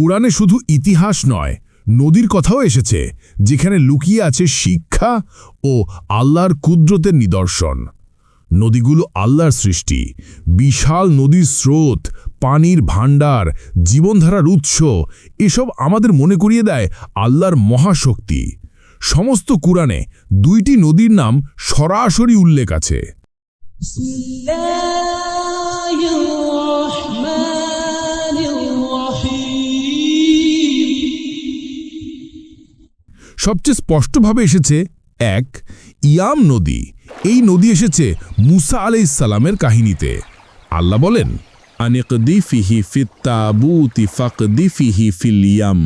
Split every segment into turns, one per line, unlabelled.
কোরআনে শুধু ইতিহাস নয়, নদীর কথাও এসেছে, যেখানে লুকিয়ে আছে শিক্ষা ও আল্লাহর কুদ্রতের নিদর্শন। নদীগুলো আল্লাহর সৃষ্টি, বিশাল নদীর স্রোত, পানির ভাণ্ডার, জীবনধারার উৎস, এসব আমাদের মনে করিয়ে দেয় আল্লাহর মহাশক্তি। সমস্ত কুরআনে দুইটি নদীর নাম সরাসরি উল্লেখ আছে। সবচেয়ে স্পষ্টভাবে এসেছে এক, ইয়াম নদী। এই নদী এসেছে মুসা আলাইসালামের কাহিনীতে। আল্লাহ বলেন ফিলিয়াম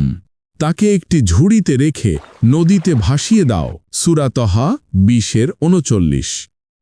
তাকে একটি ঝুড়িতে রেখে নদীতে ভাসিয়ে দাও সুরাতহা বিশের উনচল্লিশ।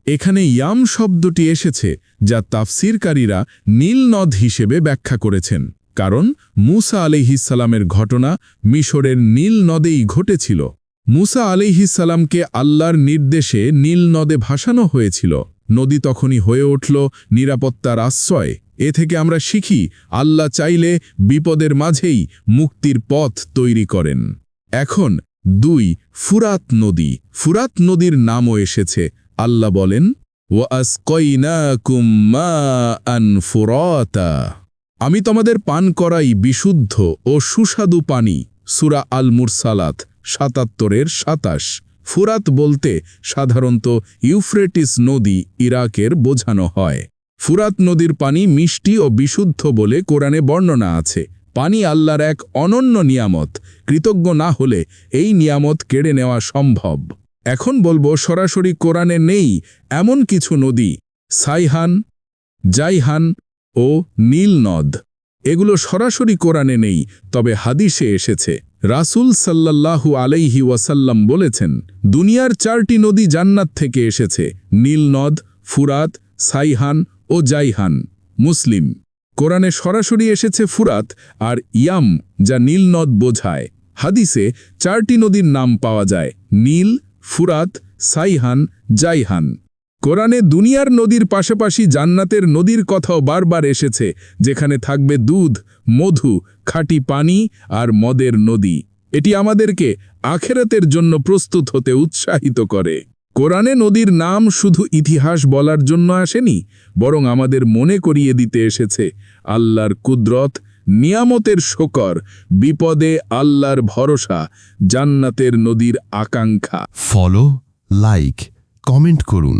এখানে ইয়াম শব্দটি এসেছে যা তাফসিরকারীরা নীল নদ হিসেবে ব্যাখ্যা করেছেন। কারণ মুসা আলিহিসালামের ঘটনা মিশরের নীল নদেই ঘটেছিল। মুসা আলিহিসালামকে আল্লাহর নির্দেশে নীল নদে ভাসানো হয়েছিল। নদী তখনই হয়ে উঠল নিরাপত্তার আশ্রয়। এ থেকে আমরা শিখি, আল্লাহ চাইলে বিপদের মাঝেই মুক্তির পথ তৈরি করেন। এখন দুই, ফুরাত নদী। ফুরাত নদীর নামও এসেছে। আল্লাহ বলেন ওয়াসকইনাকুম মাআন ফুরাতা। আমি তোমাদের পান করাই বিশুদ্ধ ও সুস্বাদু পানি। সুরা আল মুরসালাত সাতাত্তরের সাতাশ। ফুরাত বলতে সাধারণত ইউফ্রেটিস নদী ইরাকের বোঝানো হয়। ফুরাত নদীর পানি মিষ্টি ও বিশুদ্ধ বলে কোরআনে বর্ণনা আছে। পানি আল্লাহর এক অনন্য নিয়ামত। কৃতজ্ঞ না হলে এই নিয়ামত কেড়ে নেওয়া সম্ভব। এখন বলব, সরাসরি কোরআনে নেই এমন কিছু নদী। সাইহান, জাইহান ও নীল নদ এগুলো সরাসরি কোরআনে নেই, তবে হাদিসে এসেছে। রাসূল সাল্লাল্লাহু আলাইহি ওয়াসাল্লাম বলেছেন, দুনিয়ার চারটি নদী জান্নাত থেকে এসেছে নীল নদ ফুরাত, সাইহান ও জাইহান। মুসলিম। কোরআনে সরাসরি এসেছে ফুরাত আর ইয়াম, যা নীল নদ বোঝায়। হাদিসে চারটি নদীর নাম পাওয়া যায়, নীল, ফুরাত, সাইহান, জাইহান। কোরআনে দুনিয়ার নদীর পাশাপাশি জান্নাতের নদীর কথাও বারবার এসেছে, যেখানে থাকবে দুধ, মধু, খাঁটি পানি আর মদের নদী। এটি আমাদেরকে আখেরাতের জন্য প্রস্তুত হতে উৎসাহিত করে। কোরআনে নদীর নাম শুধু ইতিহাস বলার জন্য আসেনি, বরং আমাদের মনে করিয়ে দিতে এসেছে আল্লাহর কুদরত, নিয়ামতের শকর, বিপদে আল্লাহর ভরসা, জান্নাতের নদীর আকাঙ্ক্ষা।
ফলো, লাইক, কমেন্ট করুন।